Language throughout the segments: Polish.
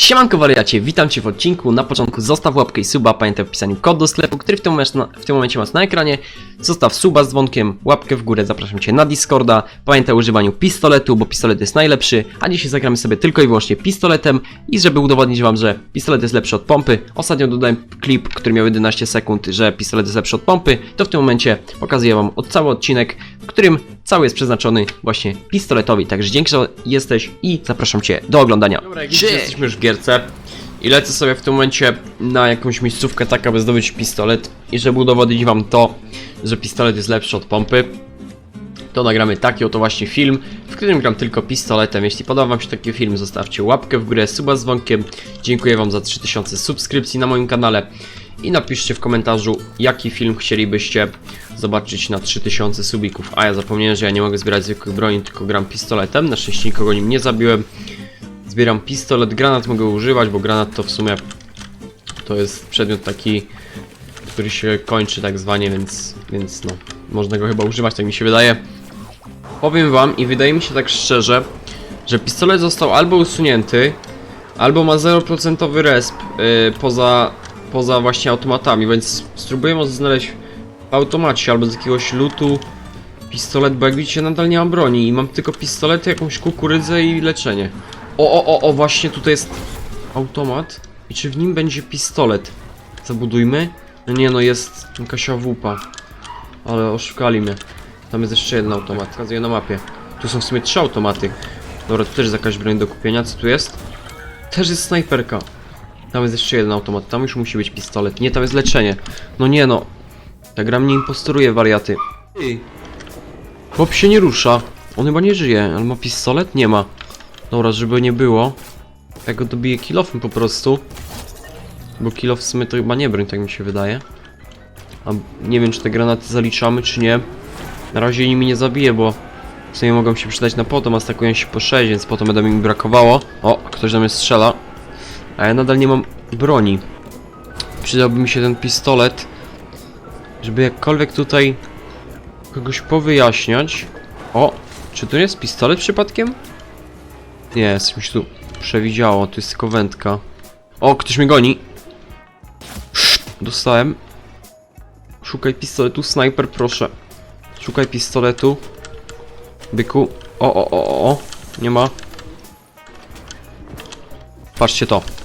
Siemanko wariacie, witam Cię w odcinku. Na początku zostaw łapkę i suba, pamiętaj o wpisaniu kod do sklepu, który w tym, momencie, w tym momencie masz na ekranie. Zostaw suba z dzwonkiem, łapkę w górę, zapraszam Cię na Discorda. Pamiętaj o używaniu pistoletu, bo pistolet jest najlepszy, a dzisiaj zagramy sobie tylko i wyłącznie pistoletem. I żeby udowodnić Wam, że pistolet jest lepszy od pompy, ostatnio dodałem klip, który miał 11 sekund, że pistolet jest lepszy od pompy, to w tym momencie pokazuję Wam od cały odcinek, w którym cały jest przeznaczony właśnie pistoletowi. Także dzięki, że jesteś i zapraszam Cię do oglądania. Dobra, jak widzicie, jesteśmy już w gierce i lecę sobie w tym momencie na jakąś miejscówkę tak, aby zdobyć pistolet i żeby udowodnić Wam to, że pistolet jest lepszy od pompy, to nagramy taki oto właśnie film, w którym gram tylko pistoletem. Jeśli podoba Wam się taki film, zostawcie łapkę w górę, suba z dzwonkiem. Dziękuję Wam za 3000 subskrypcji na moim kanale i napiszcie w komentarzu, jaki film chcielibyście zobaczyć na 3000 subików. A ja zapomniałem, że ja nie mogę zbierać zwykłych broni, tylko gram pistoletem. Na szczęście nikogo nim nie zabiłem. Zbieram pistolet, granat mogę używać, bo granat to w sumie to jest przedmiot taki, który się kończy tak zwanie, więc, więc no, można go chyba używać, tak mi się wydaje. Powiem wam i wydaje mi się tak szczerze, że pistolet został albo usunięty, albo ma 0% resp yy, poza, poza właśnie automatami, więc spróbuję może znaleźć w automacie albo z jakiegoś lutu pistolet, bo jak widzicie nadal nie mam broni i mam tylko pistolety, jakąś kukurydzę i leczenie. O, o, o, o, właśnie tutaj jest automat. I czy w nim będzie pistolet? Zabudujmy. No nie, no jest jakaś awupa. Ale oszukali mnie. Tam jest jeszcze jeden automat, pokazuję na mapie. Tu są w sumie trzy automaty. Dobra, tu też jest jakaś broń do kupienia. Co tu jest? Też jest snajperka. Tam jest jeszcze jeden automat, tam już musi być pistolet. Nie, tam jest leczenie. No nie no. Ta gra mnie imposturuje, wariaty. Ty. Chłop się nie rusza. On chyba nie żyje, ale ma pistolet? Nie ma. Dobra, żeby nie było. Ja go dobiję kilofem po prostu. Bo kilof w sumie to chyba nie broń, tak mi się wydaje. A nie wiem, czy te granaty zaliczamy, czy nie. Na razie nimi nie zabiję, bo w sumie mogą się przydać na potom, a stakują się po 6, więc potem będę mi brakowało. O, ktoś do mnie strzela. A ja nadal nie mam broni. Przydałby mi się ten pistolet, żeby jakkolwiek tutaj kogoś powyjaśniać. O, czy to nie jest pistolet przypadkiem? Nie, mi się tu przewidziało, to jest tylko wędka. O, ktoś mnie goni. Dostałem. Szukaj pistoletu, snajper, proszę. Szukaj pistoletu. Byku. O, o, o, o. Nie ma. Patrzcie to.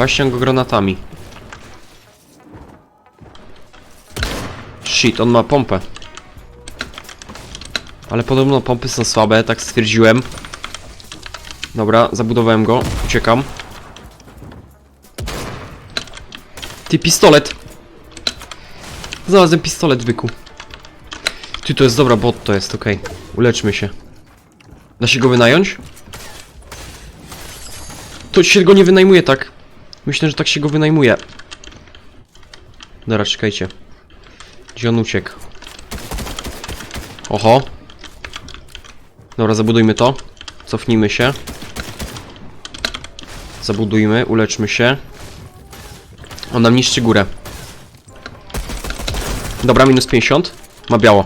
Właśnie go granatami. Shit, on ma pompę. Ale podobno pompy są słabe, tak stwierdziłem. Dobra, zabudowałem go, uciekam. Ty pistolet! Znalazłem pistolet, byku. Ty, to jest dobra bot, to jest, okej. Uleczmy się. Da się go wynająć? To się go nie wynajmuje tak. Myślę, że tak się go wynajmuje. Dobra, czekajcie. Gdzie on uciekł? Oho. Dobra, zabudujmy to. Cofnijmy się. Zabudujmy, uleczmy się. On nam niszczy górę. Dobra, minus 50. Ma biało.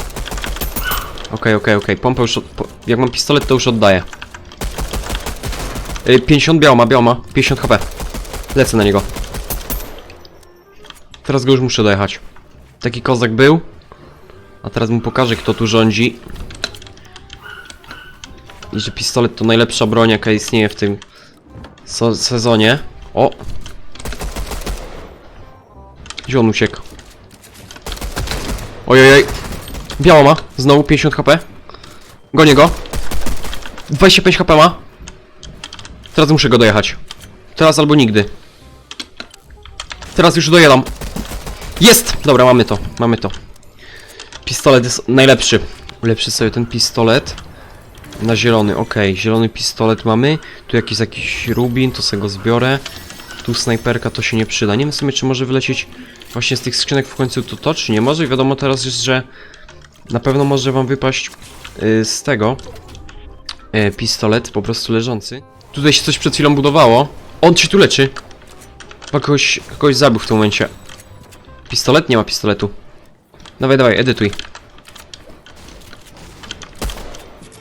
Okej, okej, okej. Pompę już... Od, jak mam pistolet, to już oddaję. Y, 50 biało ma, biało ma. 50 HP. Lecę na niego. Teraz go już muszę dojechać. Taki kozak był. A teraz mu pokażę, kto tu rządzi. I że pistolet to najlepsza broń, jaka istnieje w tym so sezonie. O! Gdzie on uciekł? Ojojoj. Biało ma. Znowu 50 HP. Gonię go. 25 HP ma. Teraz muszę go dojechać. Teraz albo nigdy. Teraz już dojedam. Jest! Dobra, mamy to. Mamy to. Pistolet jest najlepszy. Ulepszy sobie ten pistolet. Na zielony, ok, zielony pistolet mamy. Tu jakiś jakiś rubin, to sobie go zbiorę. Tu snajperka to się nie przyda. Nie wiem w sumie, czy może wylecieć właśnie z tych skrzynek w końcu to to, czy nie może. I wiadomo teraz jest, że na pewno może wam wypaść yy, z tego yy, pistolet po prostu leżący. Tutaj się coś przed chwilą budowało. On się tu leczy. Chyba kogoś, kogoś zabił w tym momencie. Pistolet? Nie ma pistoletu. Dawaj, dawaj, edytuj.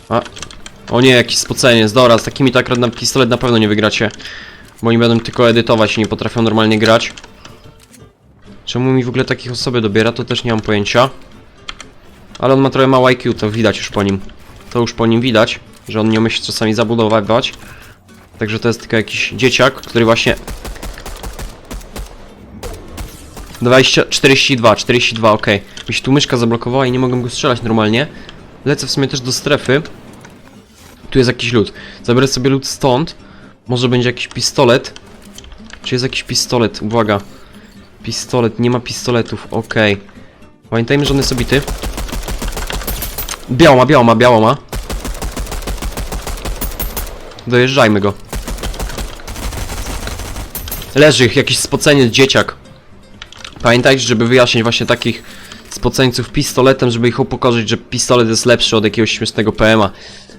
A. O nie, jakiś spoceniec, dobra, z takimi akurat na pistolet na pewno nie wygracie. Bo oni będą tylko edytować i nie potrafią normalnie grać. Czemu mi w ogóle takich osoby dobiera, to też nie mam pojęcia. Ale on ma trochę mało IQ, to widać już po nim. To już po nim widać, że on nie umie się czasami zabudowywać. Także to jest tylko jakiś dzieciak, który właśnie... 20, 42, 42, ok. Mi się tu myszka zablokowała i nie mogłem go strzelać normalnie. Lecę w sumie też do strefy. Tu jest jakiś lód. Zabiorę sobie lód stąd. Może będzie jakiś pistolet. Czy jest jakiś pistolet? Uwaga. Pistolet, nie ma pistoletów, okej. Pamiętajmy, że on jest obity. Biało ma, biało ma, biało ma. Dojeżdżajmy go. Leży jakiś spoceniec dzieciak. Pamiętajcie, żeby wyjaśnić właśnie takich spoceńców pistoletem, żeby ich upokorzyć, że pistolet jest lepszy od jakiegoś śmiesznego PMA,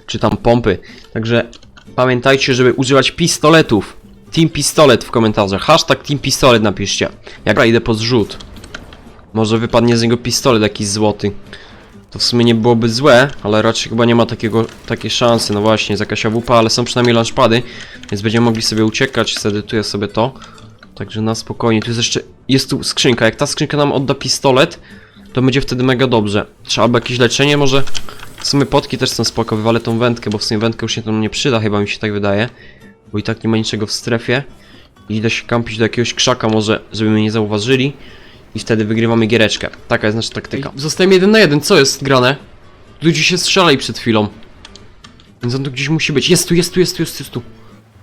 czy tam pompy. Także pamiętajcie, żeby używać pistoletów. Team Pistolet w komentarzach. Hashtag Team Pistolet napiszcie. Jak ja idę po zrzut. Może wypadnie z niego pistolet jakiś złoty. To w sumie nie byłoby złe, ale raczej chyba nie ma takiego, takiej szansy. No właśnie, jest jakaś AWP, ale są przynajmniej launchpady, więc będziemy mogli sobie uciekać. Zedytuję sobie to. Także na spokojnie. Tu jest jeszcze, jest tu skrzynka. Jak ta skrzynka nam odda pistolet, to będzie wtedy mega dobrze. Trzeba albo jakieś leczenie, może... W sumie potki też są spoko, wywalę tą wędkę, bo w sumie wędkę już się to nie przyda, chyba mi się tak wydaje. Bo i tak nie ma niczego w strefie. I idę się kampić do jakiegoś krzaka może, żeby mnie nie zauważyli. I wtedy wygrywamy giereczkę. Taka jest nasza taktyka. Zostajemy jeden na jeden, co jest grane? Ludzie się strzelali przed chwilą. Więc on tu gdzieś musi być. Jest tu, jest tu, jest tu, jest tu, jest tu.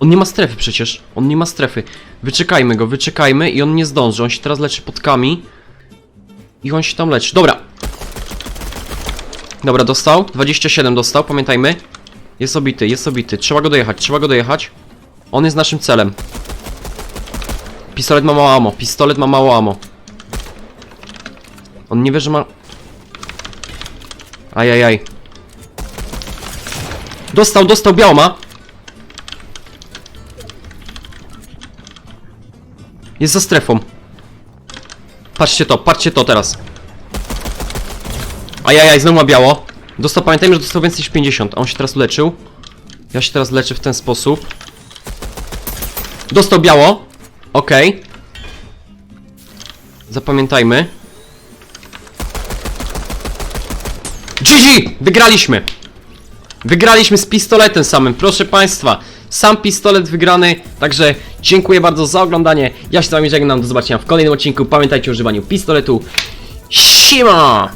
On nie ma strefy przecież. On nie ma strefy. Wyczekajmy go, wyczekajmy i on nie zdąży. On się teraz leczy podkami. I on się tam leczy. Dobra. Dobra, dostał. 27 dostał, pamiętajmy. Jest obity, jest obity. Trzeba go dojechać, trzeba go dojechać. On jest naszym celem. Pistolet ma mało amo, pistolet ma mało amo. On nie wie, że ma... Ajajaj. Dostał, dostał, biało ma. Jest za strefą. Patrzcie to, patrzcie to teraz. Ajajaj, znowu ma biało. Dostał, pamiętajmy, że dostał więcej niż 50, a on się teraz leczył. Ja się teraz leczę w ten sposób. Dostał biało. Okej. Zapamiętajmy. GG! Wygraliśmy! Wygraliśmy z pistoletem samym, proszę Państwa. Sam pistolet wygrany, także Dziękuję bardzo za oglądanie. Ja się z wami żegnam. Do zobaczenia w kolejnym odcinku. Pamiętajcie o używaniu pistoletu. Siema!